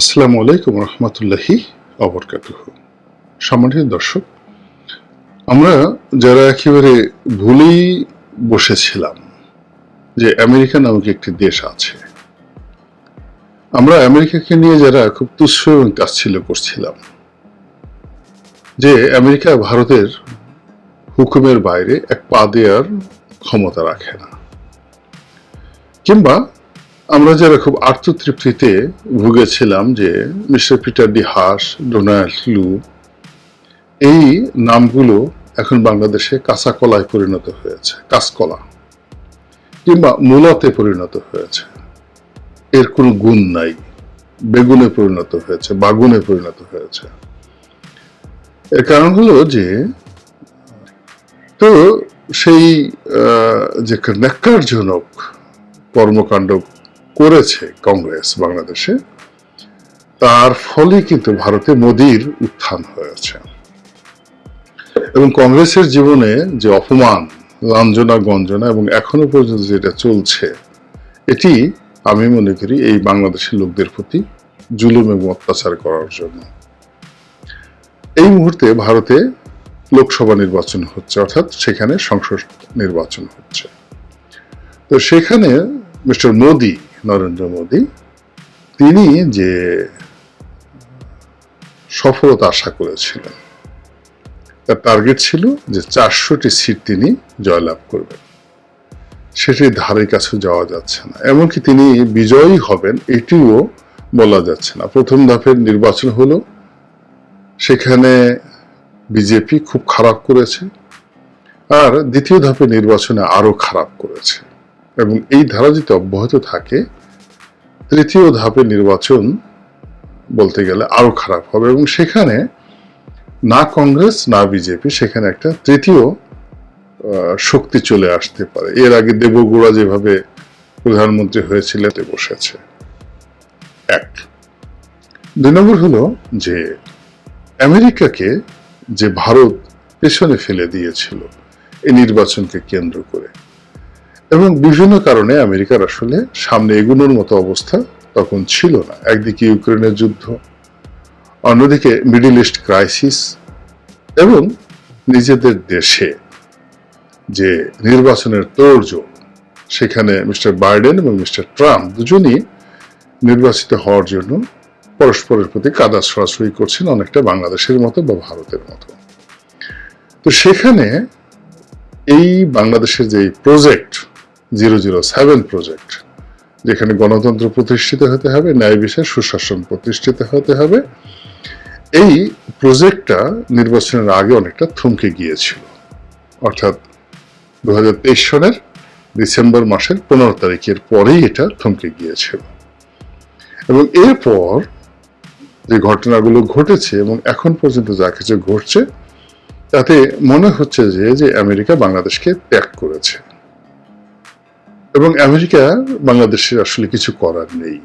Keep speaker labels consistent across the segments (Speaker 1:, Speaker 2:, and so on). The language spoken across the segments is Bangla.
Speaker 1: আসসালামু আলাইকুম রহমতুল্লাহি অবরকাতুহ। সম্মানিত দর্শক, আমরা যারা একেবারে ভুলেই বসেছিলাম যে আমেরিকা নামক একটি দেশ আছে, আমরা আমেরিকাকে নিয়ে যারা খুব তুচ্ছ এবং তাচ্ছিল্য করছিলাম যে আমেরিকা ভারতের হুকুমের বাইরে এক পা দেওয়ার ক্ষমতা রাখে না, কিংবা আমরা যারা খুব আত্মতৃপ্তিতে ভুগেছিলাম যে mister Peter D Haas, Donald Lu, এই নামগুলো এখন বাংলাদেশে কাঁচা কলায় পরিণত হয়েছে, কাঁচকলা, কিংবা মূলাতে পরিণত হয়েছে। এর কোনো গুণ নাই। বেগুনে পরিণত হয়েছে, বাগুনে পরিণত হয়েছে। এর কারণ হলো যে, তো সেই যে ন্যাক্কারজনক কর্মকাণ্ড করেছে কংগ্রেস বাংলাদেশে, তার ফলে কিন্তু ভারতে মোদির উত্থান হয়েছে। এবং কংগ্রেসের জীবনে যে অপমান, লাঞ্ছনা, গঞ্জনা এবং এখনও পর্যন্ত যেটা চলছে, এটি আমি মনে করি এই বাংলাদেশের লোকদের প্রতি জুলুম এবং অত্যাচার করার জন্য। এই মুহূর্তে ভারতে লোকসভা নির্বাচন হচ্ছে, অর্থাৎ সেখানে সংসদ নির্বাচন হচ্ছে। তো সেখানে মিস্টার মোদি নরেন্দ্র মোদী, তিনি যে সফলতা আশা করেছিলেন, তার টার্গেট ছিল যে চারশোটি সিট তিনি জয়লাভ করবেন। সেটির ধারে কাছে যাওয়া যাচ্ছে না। এমনকি তিনি বিজয়ী হবেন এটিও বলা যাচ্ছে না। প্রথম ধাপের নির্বাচন হলো, সেখানে বিজেপি খুব খারাপ করেছে, আর দ্বিতীয় ধাপের নির্বাচনে আরও খারাপ করেছে। এবং এই ধারা যদি অব্যাহত থাকে তৃতীয় ধাপে নির্বাচন বলতে গেলে আরও খারাপ হবে এবং সেখানে না কংগ্রেস, না বিজেপি, সেখানে একটা তৃতীয় শক্তি চলে আসতে পারে। এর আগে দেবগুড়া যেভাবে প্রধানমন্ত্রী হয়েছিলেন বসেছে। এক। দুই নম্বর হলো যে, আমেরিকাকে যে ভারত পেছনে ফেলে দিয়েছিল, এই নির্বাচনকে কেন্দ্র করে এবং বিভিন্ন কারণে আমেরিকার আসলে সামনে এগুনোর মতো অবস্থা তখন ছিল না। একদিকে ইউক্রেনের যুদ্ধ, অন্যদিকে মিডিল ইস্ট ক্রাইসিস এবং নিজেদের দেশে যে নির্বাচনের তোড়জোড়, সেখানে মিস্টার বাইডেন এবং মিস্টার ট্রাম্প দুজনই নির্বাচিত হওয়ার জন্য পরস্পরের প্রতি কাদা সরাসরি করছেন অনেকটা বাংলাদেশের মতো বা ভারতের মতো। তো সেখানে এই বাংলাদেশের যে project zero zero seven project, যেখানে গণতন্ত্র প্রতিষ্ঠিত হতে হবে, ন্যায় বিষয়ে সুশাসন প্রতিষ্ঠিত হতে হবে। এই প্রজেক্টটা নির্বাচনের আগে অনেকটা থমকে গিয়েছিল। অর্থাৎ দু সনের ডিসেম্বর মাসের পনেরো তারিখের পরেই এটা থমকে গিয়েছিল। এবং এরপর যে ঘটনাগুলো ঘটেছে এবং এখন পর্যন্ত যা কিছু ঘটছে, তাতে মনে হচ্ছে যে যে আমেরিকা বাংলাদেশকে ত্যাগ করেছে। এবং আমেরিকা বাংলাদেশের আসলে কিছু করার নেই।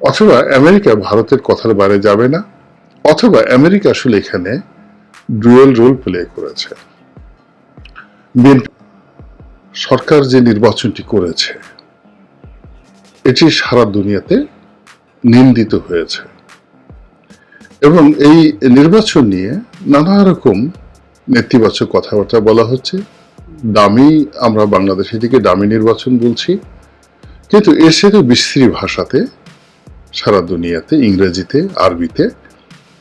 Speaker 1: অথবা আমেরিকা ভারতের কথার বাইরে যাবে না, অথবা আমেরিকা আসলে এখানে ডুয়েল রোল প্লে করেছে। সরকার যে নির্বাচনটি করেছে, এটি সারা দুনিয়াতে নিন্দিত হয়েছে। এবং এই নির্বাচন নিয়ে নানা রকম নেতিবাচক কথাবার্তা বলা হচ্ছে। দামি, আমরা বাংলাদেশে থেকে দামি নির্বাচন বলছি। কিন্তু এর সাথে বিস্তৃত ভাষাতে, সারা দুনিয়াতে, ইংরেজিতে, আরবিতে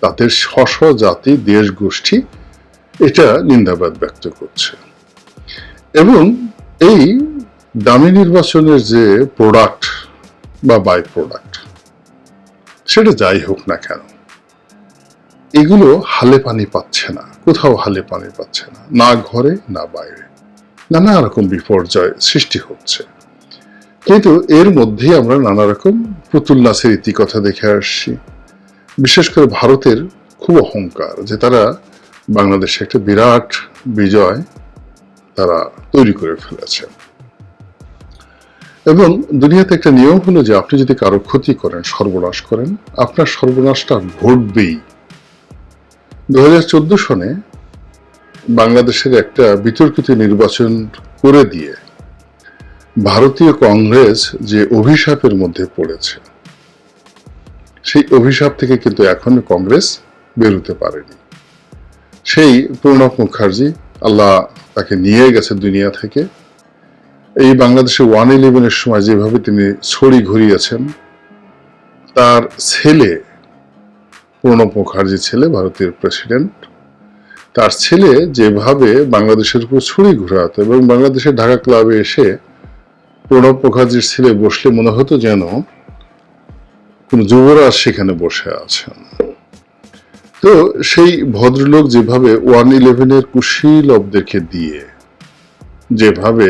Speaker 1: তাদের স্ব জাতি দেশ গোষ্ঠী এটা নিন্দাবাদ ব্যক্ত করছে। এবং এই দামি নির্বাচনের যে প্রোডাক্ট বা বাই প্রোডাক্ট সেটা যাই হোক না কেন, এগুলো হালে পানি পাচ্ছে না, কোথাও হালে পানি পাচ্ছে না না ঘরে, না বাইরে। নানা রকম বিপর্যয় সৃষ্টি হচ্ছে। কিন্তু এর মধ্যে আমরা নানা রকম পুতুল নাচের ইতিকথা দেখে আসছি। বিশেষ করে ভারতের খুব অহংকার, যে তারা বাংলাদেশে একটা বিরাট বিজয় তারা তৈরি করে ফেলেছে। এবং দুনিয়াতে একটা নিয়ম হলো যে আপনি যদি কারও ক্ষতি করেন, সর্বনাশ করেন, আপনার সর্বনাশটা ঘটবেই। দু হাজার চোদ্দ সনে বাংলাদেশের একটা বিতর্কিত নির্বাচন করে দিয়ে ভারতীয় কংগ্রেস যে অভিশাপের মধ্যে পড়েছে, সেই অভিশাপ থেকে কিন্তু এখনও কংগ্রেস বেরোতে পারেনি। সেই প্রণব মুখার্জি, আল্লাহ তাকে নিয়ে গেছে দুনিয়া থেকে। এই বাংলাদেশে ওয়ান ইলেভেনের সময় যেভাবে তিনি ছড়ি ঘুরিয়েছেন, তার ছেলে প্রণব মুখার্জি ছেলে, ভারতীয় প্রেসিডেন্ট তার ছেলে যেভাবে বাংলাদেশের উপর ছুরি ঘুরাতো এবং বাংলাদেশের ঢাকা ক্লাবে এসে প্রণব মুখার্জির ছেলে বসলে মনে হতো যেন কোন যুবরাজ সেখানে বসে আছেন। তো সেই ভদ্রলোক যেভাবে ওয়ান ইলেভেনের কুশীলবদেরকে দিয়ে যেভাবে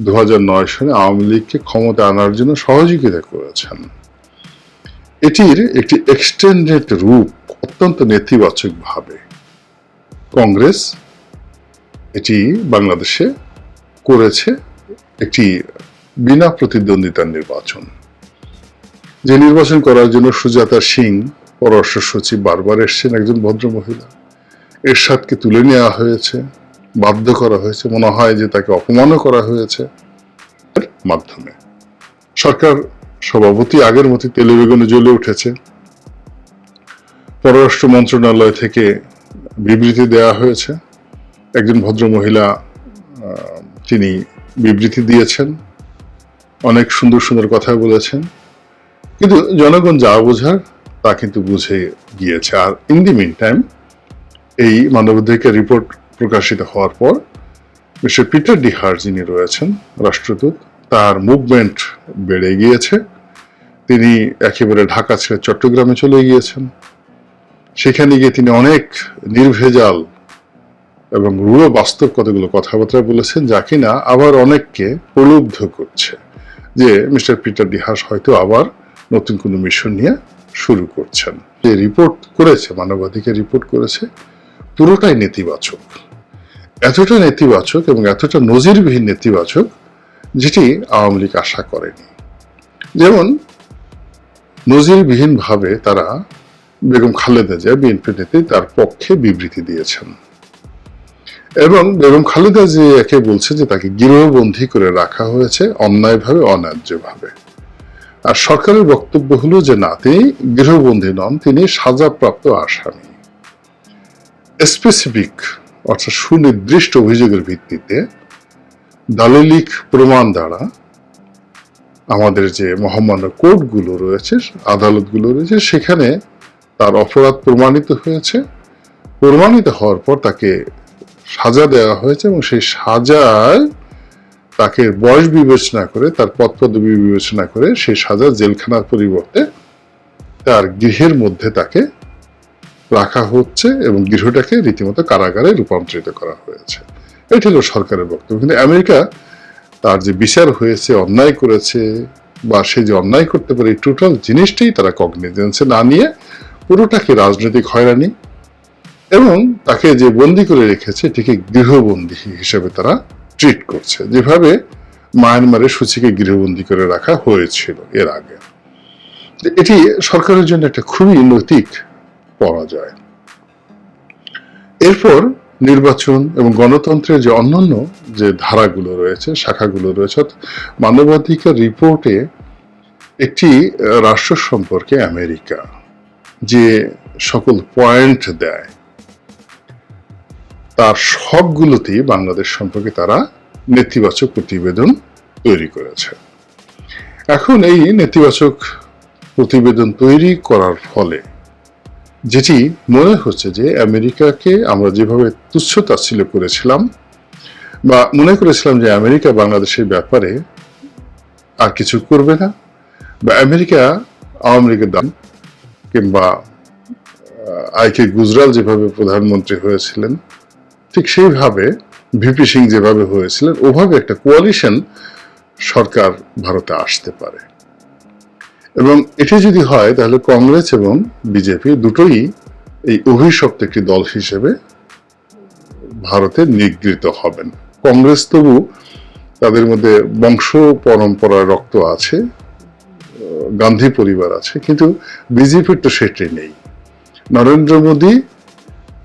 Speaker 1: দু নয় সালে আওয়ামী লীগকে ক্ষমতা আনার জন্য সহযোগিতা করেছেন, এটির একটি এক্সটেন্ডেড রূপ অত্যন্ত নেতিবাচক ভাবে কংগ্রেস এটি বাংলাদেশে করেছে একটি বিনা প্রতিদ্বন্দ্বিতার নির্বাচন। যে নির্বাচন করার জন্য সুজাতা সিং, পররাষ্ট্র সচিব, বারবার এসছেন একজন ভদ্র মহিলা এরশাদকে তুলে নেওয়া হয়েছে, বাধ্য করা হয়েছে, মনে হয় যে তাকে অপমানও করা হয়েছে এর মাধ্যমে। সরকার সভাপতি আগের মতো তেলে বেগুনে জ্বলে উঠেছে। পররাষ্ট্র মন্ত্রণালয় থেকে বিবৃতি দেওয়া হয়েছে। একজন ভদ্র মহিলা তিনি বিবৃতি দিয়েছেন। অনেক সুন্দর সুন্দর কথা বলেছেন। কিন্তু জনগণ যা বোঝার, তা কিন্তু বুঝে গিয়েছে। আর ইন দি মিন টাইম এই মানবাধিকার রিপোর্ট প্রকাশিত হওয়ার পর মিস্টার পিটার ডিহার যিনি রয়েছেন, রাষ্ট্রদূত, তার মুভমেন্ট বেড়ে গিয়েছে। তিনি একেবারে ঢাকা ছেড়ে চট্টগ্রামে চলে গিয়েছেন। সেখানে গিয়ে তিনি অনেক নির্ভেজাল এবং রূঢ় বাস্তব কতগুলো কথাবার্তা বলেছেন যা কিনা আবার অনেককে প্রলুব্ধ করছে যে মিস্টার পিটার ডিহাস হয়তো আবার নতুন কোনো মিশন নিয়ে শুরু করছেন। যে রিপোর্ট করেছে, মানবাধিকার রিপোর্ট করেছে, পুরোটাই নেতিবাচক। এতটা নেতিবাচক এবং এতটা নজিরবিহীন নেতিবাচক যেটি আওয়ামী লীগ আশা করেনি। যেমন, নজিরবিহীনভাবে তারা বেগম খালেদা জিয়া বিএনপি নেত্রী তার পক্ষে বিবৃতি দিয়েছেন। এবং বেগম খালেদা জিয়াকে বলছে যে তাকে গৃহবন্দী করে রাখা হয়েছে অন্যায়ভাবে, অন্যায্যভাবে। আর সরকারের বক্তব্য হলো যে না, তিনি গৃহবন্দী নন, তিনি সাজাপ্রাপ্ত আসামি। স্পেসিফিক অর্থাৎ সুনির্দিষ্ট অভিযোগের ভিত্তিতে দালিলিক প্রমাণ দ্বারা আমাদের যে মহামান্য কোর্টগুলো রয়েছে, আদালতগুলো রয়েছে, সেখানে তার অপরাধ প্রমাণিত হয়েছে। প্রমাণিত হওয়ার পর তাকে সাজা দেওয়া হয়েছে এবং সেই সাজায় তাকে বয়স বিবেচনা করে, তার পদ পদবি বিবেচনা করে সেই সাজা জেলখানার পরিবর্তে তার গৃহের মধ্যে তাকে রাখা হচ্ছে এবং গৃহটাকে রীতিমতো কারাগারে রূপান্তরিত করা হয়েছে। এটি হলো সরকারের বক্তব্য। কিন্তু আমেরিকা তার যে বিচার হয়েছে, অন্যায় করেছে বা সে যে অন্যায় করতে পারে টোটাল জিনিসটাই তারা কগনিজেন্সে না নিয়ে পুরোটাকে রাজনৈতিক হয়রানি? এবং তাকে যে বন্দি করে রেখেছে, এটিকে গৃহবন্দী হিসেবে তারা ট্রিট করছে। যেভাবে মায়ানমারে সূচিকে গৃহবন্দী করে রাখা হয়েছিল এর আগে। এটি সরকারের জন্য একটা খুবই নৈতিক পরাজয়। এরপর নির্বাচন এবং গণতন্ত্রের যে অন্যান্য যে ধারাগুলো রয়েছে, শাখাগুলো রয়েছে মানবাধিকার রিপোর্টে একটি রাষ্ট্র সম্পর্কে আমেরিকা। যে সকল পয়েন্ট দেয়, তার সবগুলোতেই বাংলাদেশ সম্পর্কে তারা নেতিবাচক প্রতিবেদন তৈরি করেছে। এখন এই নেতিবাচক প্রতিবেদন তৈরি করার ফলে যেটি মনে হচ্ছে যে আমেরিকাকে আমরা যেভাবে তুচ্ছ তাচ্ছিল্য করেছিলাম বা মনে করেছিলাম যে আমেরিকা বাংলাদেশের ব্যাপারে আর কিছু করবে না, বা আমেরিকা আওয়ামী লীগের দান কিংবা আইকে গুজরাল যেভাবে প্রধানমন্ত্রী হয়েছিলেন, ঠিক সেইভাবে ভিপি সিং যেভাবে হয়েছিলেন, ওভাবে একটা কোয়ালিশন সরকার ভারতে আসতে পারে। এবং এটি যদি হয়, তাহলে কংগ্রেস এবং বিজেপি দুটোই এই অভিশপ্ত একটি দল হিসেবে ভারতে নিগৃহীত হবেন। কংগ্রেস তবু তাদের মধ্যে বংশ পরম্পরার রক্ত আছে গান্ধী পরিবার আছে, কিন্তু বিজেপির তো সেটি নেই। নরেন্দ্র মোদী,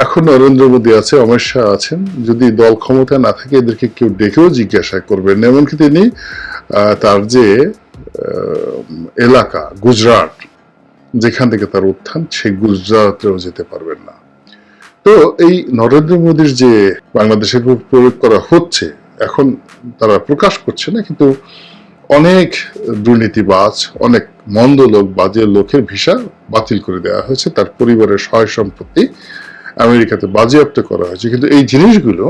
Speaker 1: এখন নরেন্দ্র মোদী আছে, অমিত শাহ আছেন, যদি দল ক্ষমতা না থাকে, এদেরকে কেউ ডেকেও জিজ্ঞাসা করবেন। এমনকি তিনি তার যে এলাকা, গুজরাট, যেখান থেকে তার উত্থান, সে গুজরাটেও যেতে পারবেন না। তো এই নরেন্দ্র মোদীর যে বাংলাদেশের প্রয়োগ করা হচ্ছে, এখন তারা প্রকাশ করছে না, কিন্তু অনেক দুর্নীতিবাজ, অনেক মন্দ লোক, বাজে লোকের ভিসা বাতিল করে দেওয়া হয়েছে। তার পরিবারের সহায় সম্পত্তি আমেরিকাতে বাজেয়াপ্ত করা হয়েছে। কিন্তু এই জিনিসগুলো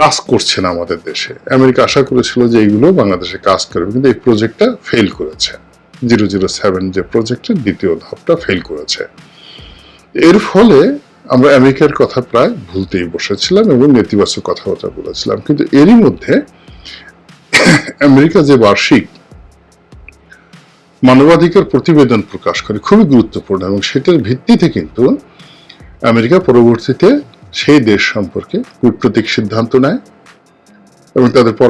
Speaker 1: কাজ করছে না আমাদের দেশে। আমেরিকা আশা করেছিল যে এইগুলো বাংলাদেশে কাজ করবে, কিন্তু এই প্রজেক্টটা ফেল করেছে। জিরো জিরো সেভেন যে প্রজেক্টের দ্বিতীয় ধাপটা ফেল করেছে। এর ফলে আমরা আমেরিকার কথা প্রায় ভুলতেই বসেছিলাম এবং নেতিবাচক কথাবার্তা বলেছিলাম। কিন্তু এরই মধ্যে আমেরিকা যে বার্ষিক মানবাধিকার প্রতিবেদন প্রকাশ করে খুবই গুরুত্বপূর্ণ এবং সেটার ভিত্তিতে কিন্তু আমেরিকা পরবর্তীতে সেই দেশ সম্পর্কে কূটনৈতিক সিদ্ধান্ত নেয় এবং তাদের পররাষ্ট্র